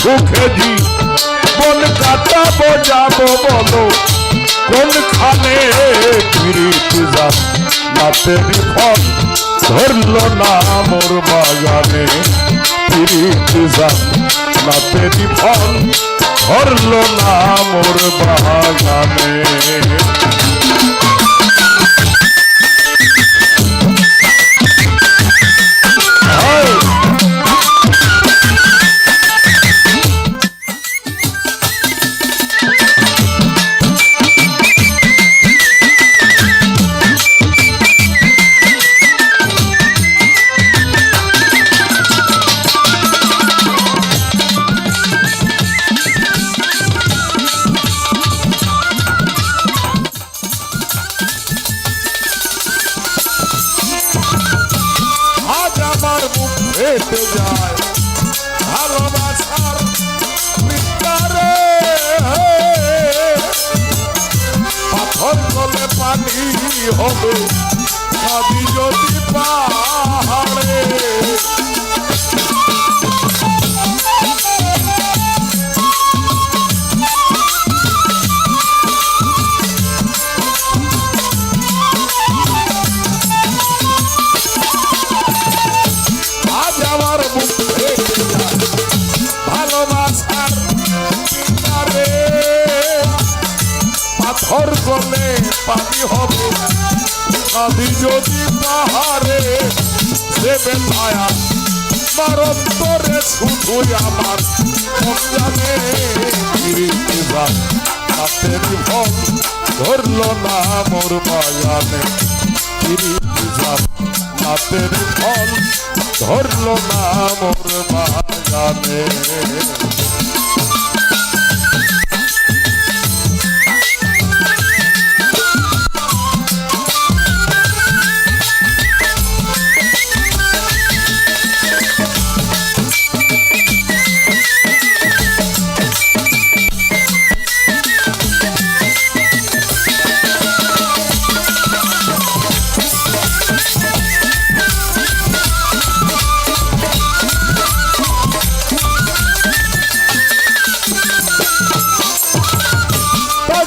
সুখে জি বন কাটাবো যাব বলো। কোনখানে ফিরিত যাব নাতেরি ফল ধরল না মোর বাগানে। ফিরিত যাব নাতেরি ফল ধরল না মোর বাগানে। মুখ যায় ভালোবাসার মিটারে পাথর গলে পানি হবে যদি পাহাড়ে গলে পানি হবে। নদী যদি পাহাড়ে দেবে ছায়া আমার অন্তরে শুধু আমার মন যান হাতের ফল ধরল না মোর বাগানে ফিরিতে হাতের ফল ধরল না মোর বাগানে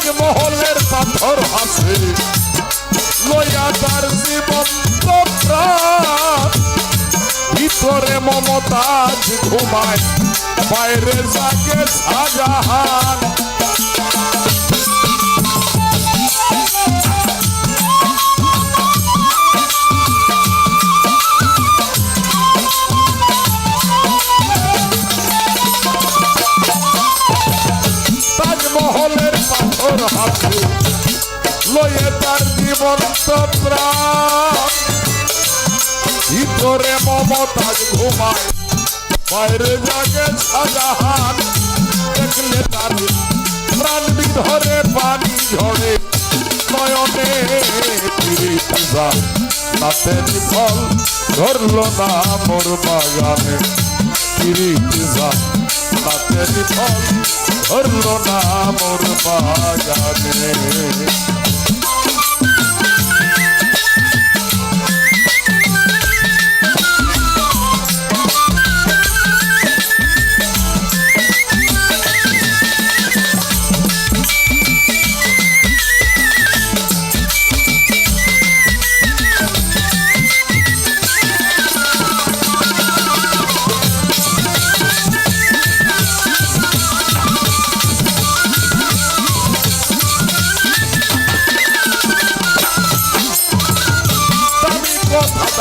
তাজমহলের পাথর আছে। লইয়া তার জীবন প্রাণ। ভিতরে মমতাজ ঘুমায় বাইরে জাগে শাহজাহান লয়ে তার জীবন প্রাণ ভিতরে মমতাজ ঘুমায়? বাইরে জাগে শাহজাহান। দেখলে তার প্রাণ বিধরে পানি ঝরে। নয়নে ফিরিতে যা নাতের ফল ধরল না মোর বাগানে। ফিরিতে যা নাতের ফল ধরল না মোর বাগানে।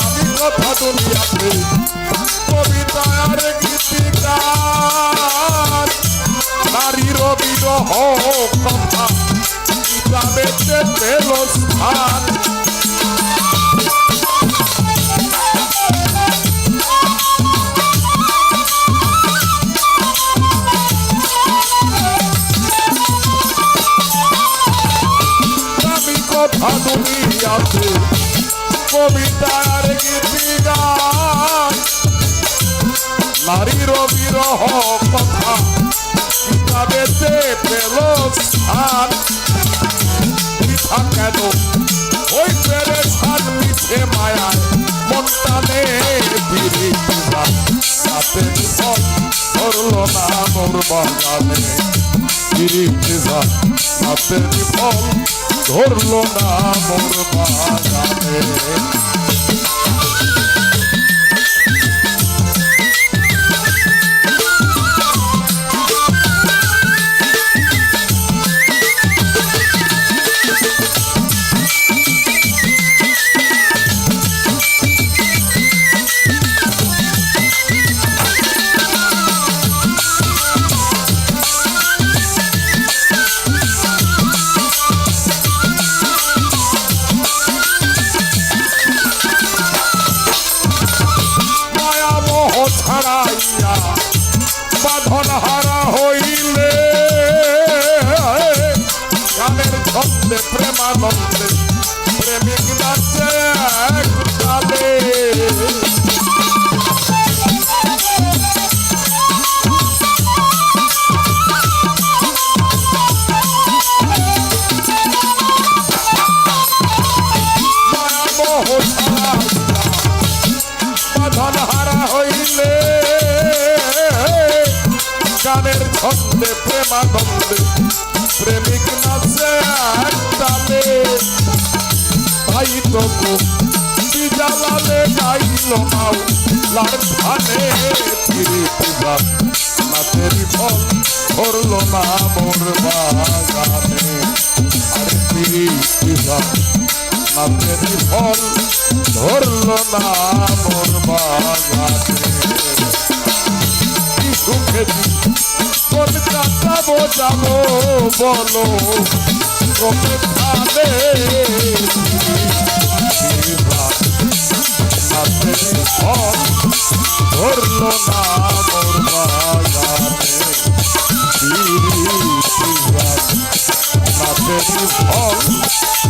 দামি কথা দুনিয়াতে কবিতা আর গীতিকার নারীর বিরহ কথা কিতাবেতে পেল স্থান দামি কথা কবিতার গীতিগান নারীর বিরহ কথা কিতাবেতে পেল স্থান? বৃথা কেন? ওই পেরে সার মিছে মায়ায় মনটানে বিরিতি সাথে ফল ধরল না মোর বাগানে গিরিজা নাতের ফল ধরলো না মোর বাগানে প্রেমানন্দে প্রেমিক নাচে গানের ছন্দে প্রেমানন্দে। প্রেমিক নাচে একটালে। ভাই তবু বিজালালে গাইল নাও লার ধানে ফিরে পূজা। নাচেরই ফল ধরল না মোর বাগানে। আরে ফিরি পূজা। নাচেরই ফল ধরল না মোর বাগানে। বোঝাবো বলো ফল ধরল না মোর বাগানে ফল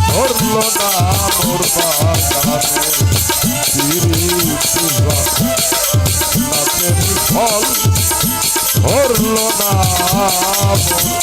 ধরল না মোর বাগানে ফল ধরল না বাগানে